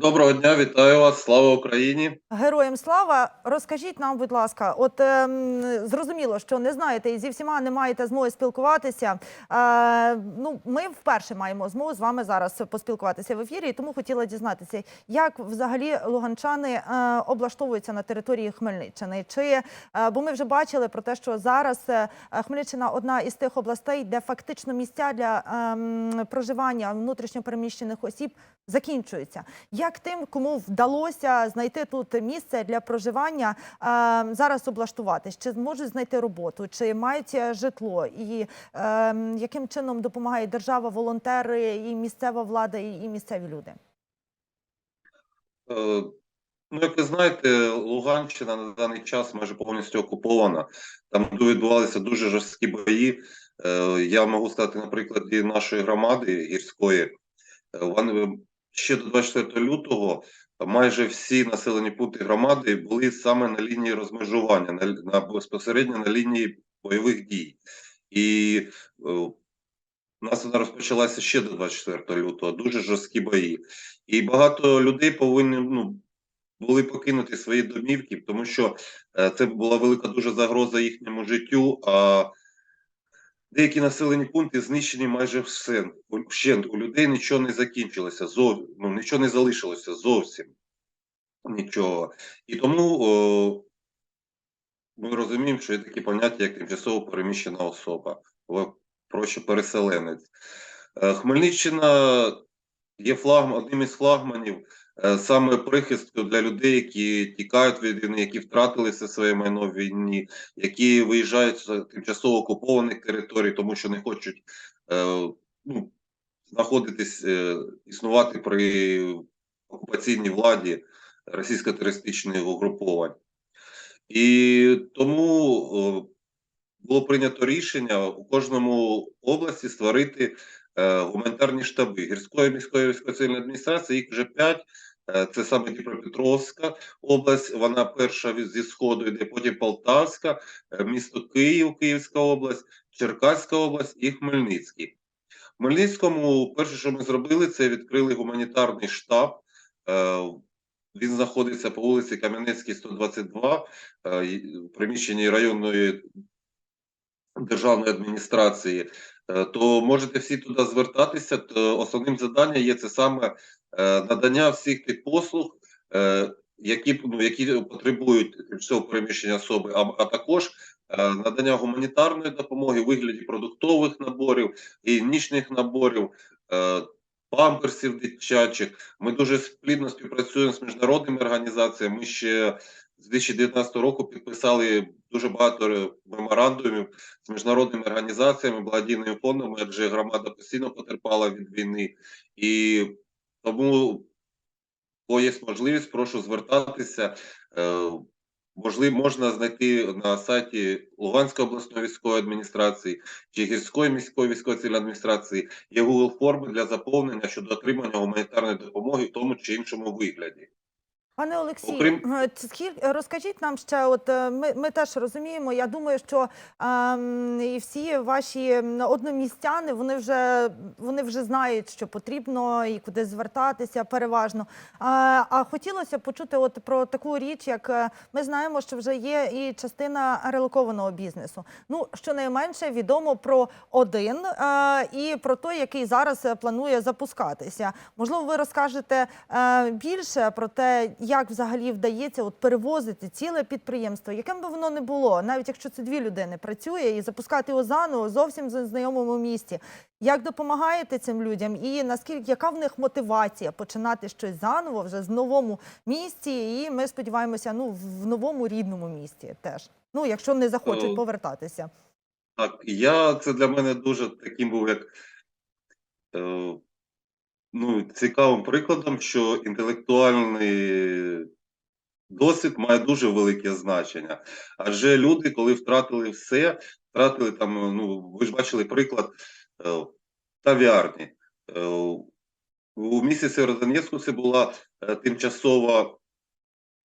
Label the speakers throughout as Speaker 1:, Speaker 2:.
Speaker 1: Доброго дня, вітаю вас, слава Україні.
Speaker 2: Героям слава, розкажіть нам, будь ласка, от ем, зрозуміло, що не знаєте і зі всіма не маєте змоги спілкуватися. Е, ну, ми вперше маємо змогу з вами зараз поспілкуватися в ефірі, і тому хотіла дізнатися, як взагалі луганчани е, облаштовуються на території Хмельниччини. Чи е, бо ми вже бачили про те, що зараз е, Хмельниччина одна із тих областей, де фактично місця для ем, проживання внутрішньопереміщених осіб закінчуються. Як тим, кому вдалося знайти тут місце для проживання, е, зараз облаштуватись? Чи зможуть знайти роботу, чи мають е, житло? І е, яким чином допомагає держава, волонтери, і місцева влада, і, і місцеві люди?
Speaker 1: Ну, як ви знаєте, Луганщина на даний час майже повністю окупована. Там відбувалися дуже жорсткі бої. Я можу сказати, на прикладі нашої громади гірської. Вони ще до 24 лютого майже всі населені пункти громади були саме на лінії розмежування, на, на безпосередньо на лінії бойових дій. І е, нас вона розпочалася ще до 24 лютого, дуже жорсткі бої. І багато людей повинні ну, були покинути свої домівки, тому що е, це була велика дуже загроза їхньому життю. А деякі населені пункти знищені майже все. Вщент. У людей нічого не закінчилося, зов... ну, нічого не залишилося зовсім. Нічого. І тому о, ми розуміємо, що є такі поняття, як тимчасово переміщена особа, або проще переселенець. Е, Хмельниччина є флагм, одним із флагманів саме прихистку для людей, які тікають від війни, які втратили все своє майно в війні, які виїжджають з тимчасово окупованих територій, тому що не хочуть е, ну, знаходитись, е, існувати при окупаційній владі російсько-терористичних угруповань. І тому було прийнято рішення у кожному області створити е, гуманітарні штаби гірської міської військово-цивільної адміністрації. Їх вже п'ять. Е, Це саме Дніпропетровська область. Вона перша зі сходу йде, потім Полтавська, е, місто Київ, Київська область, Черкаська область і Хмельницький. В Хмельницькому перше, що ми зробили, це відкрили гуманітарний штаб. Е, Він знаходиться по вулиці Кам'янецькій, 122, е, в приміщенні районної державної адміністрації, то можете всі туди звертатися. То основним завданням є це саме надання всіх тих послуг, е, які ну, які потребують тимчасового переміщення особи, а, а також е, надання гуманітарної допомоги вигляді продуктових наборів, гігієнічних наборів. е, Памперсів дитячих. Ми дуже плідно співпрацюємо з міжнародними організаціями. Ми ще з 2019 року підписали дуже багато меморандумів з міжнародними організаціями, благодійними фондами, адже громада постійно потерпала від війни, і тому, коли є можливість, прошу звертатися. Е, Можливо, можна знайти на сайті Луганської обласної військової адміністрації чи гірської міської військової цивільної адміністрації є Google форми для заповнення щодо отримання гуманітарної допомоги в тому чи іншому вигляді.
Speaker 2: Пане Олексію,
Speaker 1: Окрім-
Speaker 2: е, розкажіть нам ще, от е, ми, ми теж розуміємо. Я думаю, що ем, і всі ваші одномістяни вони вже вони вже знають, що потрібно і куди звертатися переважно. А, а хотілося почути от про таку річ, як е, ми знаємо, що вже є і частина релокованого бізнесу. Ну щонайменше відомо про один е, і про той, який зараз е, планує запускатися. Можливо, ви розкажете е, більше про те, як взагалі вдається от перевозити ціле підприємство, яким би воно не було, навіть якщо це дві людини працює, і запускати його заново зовсім в знайомому місті. Як допомагаєте цим людям, і наскільки яка в них мотивація починати щось заново вже з новому місті? І ми сподіваємося, ну в новому рідному місті теж. Ну, якщо не захочуть
Speaker 1: Е,
Speaker 2: повертатися.
Speaker 1: Так, я це для мене дуже таким був як е, ну, цікавим прикладом, що інтелектуальний досвід має дуже велике значення. Адже люди, коли втратили все, втратили там, ну ви ж бачили приклад е, тав'ярні. Е, у місті Сєвєродонецьку це була е, тимчасова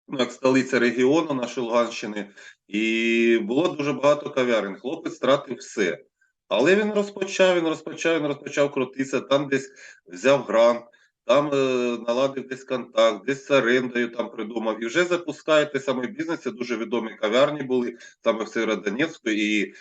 Speaker 1: ну, як столиця регіону нашої Луганщини, і було дуже багато кав'ярень. Хлопець втратив все. Але він розпочав, він розпочав, він розпочав крутитися, там десь взяв грант, там е, наладив десь контакт, десь з орендою там придумав. І вже запускає той самий бізнес. Дуже відомі кав'ярні були саме в Сєвєродонецьку. І е,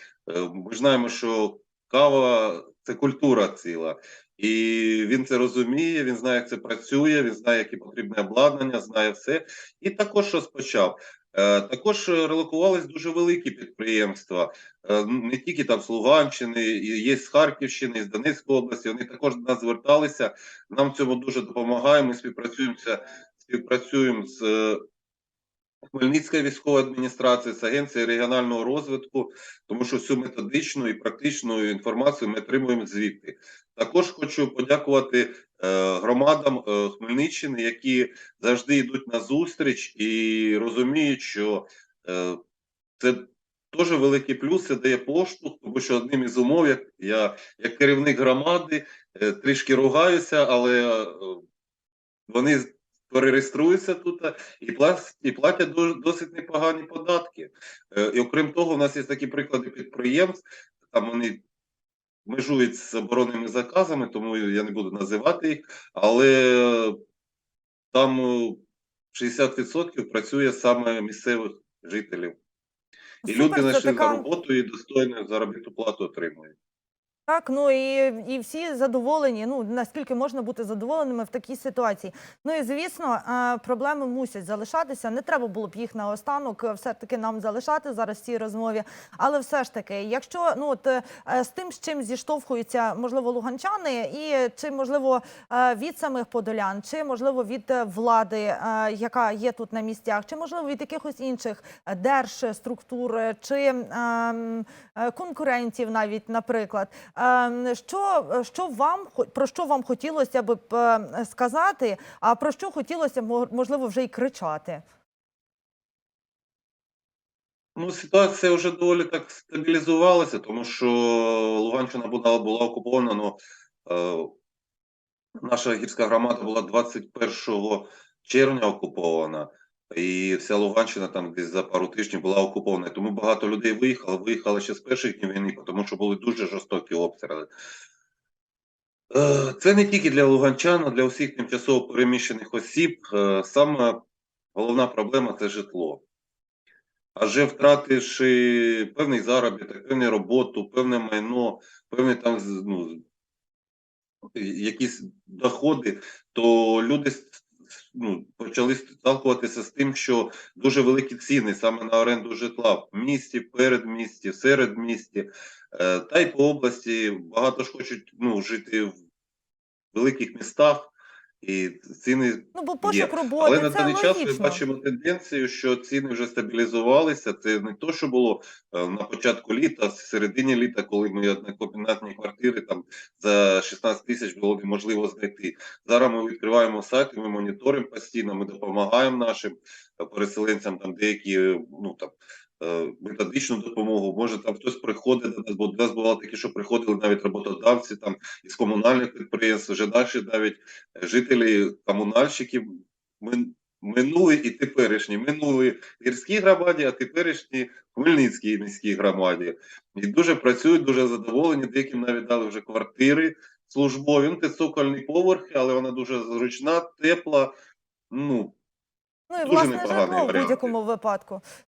Speaker 1: ми знаємо, що кава це культура ціла. І він це розуміє, він знає, як це працює, він знає, які потрібне обладнання, знає все. І також розпочав. Е, Також релокувались дуже великі підприємства, Е, не тільки там з Луганщини, є з Харківщини, з Донецької області. Вони також до нас зверталися. Нам цьому дуже допомагає. Ми співпрацюємося, співпрацюємо з е, Хмельницькою військовою адміністрацією, з агенцією регіонального розвитку, тому що всю методичну і практичну інформацію ми отримуємо звідти. Також хочу подякувати громадам е, Хмельниччини, які завжди йдуть на зустріч і розуміють, що е, це теж великий плюс, це дає поштовх, тому що одним із умов, як я як керівник громади, е, трішки ругаюся, але е, вони перереєструються тут е, і платять, і платять досить непогані податки. Е, І окрім того, у нас є такі приклади підприємств, там вони межують з оборонними заказами, тому я не буду називати їх, але там е, 60% працює саме місцевих жителів. І
Speaker 2: Супер,
Speaker 1: люди знайшли
Speaker 2: така-
Speaker 1: на роботу і достойну заробітну плату отримують.
Speaker 2: Так, ну і, і всі задоволені. Ну наскільки можна бути задоволеними в такій ситуації. Ну і звісно, е, проблеми мусять залишатися. Не треба було б їх наостанок е, все таки нам залишати зараз в цій розмові. Але все ж таки, якщо ну от е, з тим, з чим зіштовхуються, можливо, луганчани, і чи можливо від самих подолян, чи можливо від влади, яка є тут на місцях, чи можливо від якихось інших держструктур, чи ем, конкурентів, навіть, наприклад. Ем, Що, що вам про що вам хотілося б е, сказати, а про що хотілося мо- можливо вже й кричати?
Speaker 1: Ну, ситуація вже доволі так стабілізувалася, тому що Луганщина була, була окупована. Ну, е, наша гірська громада була 21 червня окупована, і вся Луганщина там десь за пару тижнів була окупована. Тому багато людей виїхало, виїхали ще з перших днів війни, тому що були дуже жорстокі обстріли. Е, Це не тільки для луганчан, а для усіх тимчасово переміщених осіб. Е, Саме головна проблема це житло. Адже втративши певний заробіток, певну роботу, певне майно, певні там ну, якісь доходи, то люди ну, почали сталкуватися з тим, що дуже великі ціни саме на оренду житла в місті, передмісті, в середмісті, е, та й по області. Багато ж хочуть ну, жити в великих містах, і ціни
Speaker 2: Ну бо
Speaker 1: Є.
Speaker 2: пошук
Speaker 1: але на даний час ми бачимо тенденцію, що ціни вже стабілізувалися. Це не то, що було е, на початку літа, в середині літа, коли ми однокомбінатні квартири там за 16 тисяч було неможливо знайти. Зараз ми відкриваємо сайт, ми моніторимо постійно. Ми допомагаємо нашим е, переселенцям. Там деякі ну там. Е, Методичну допомогу, може там хтось приходить до нас, бо до нас бувало таке, що приходили навіть роботодавці там із комунальних підприємств, вже далі навіть е, жителі комунальщиків мин- минули і теперішні. Минули в гірській громаді, а теперішні Хмельницькій міській громаді. І дуже працюють, дуже задоволені. Деяким навіть дали вже квартири службові. Ну, це цокольні поверхи, але вона дуже зручна, тепла. Ну,
Speaker 2: Ну і
Speaker 1: Дуже
Speaker 2: власне житло в будь-якому випадку.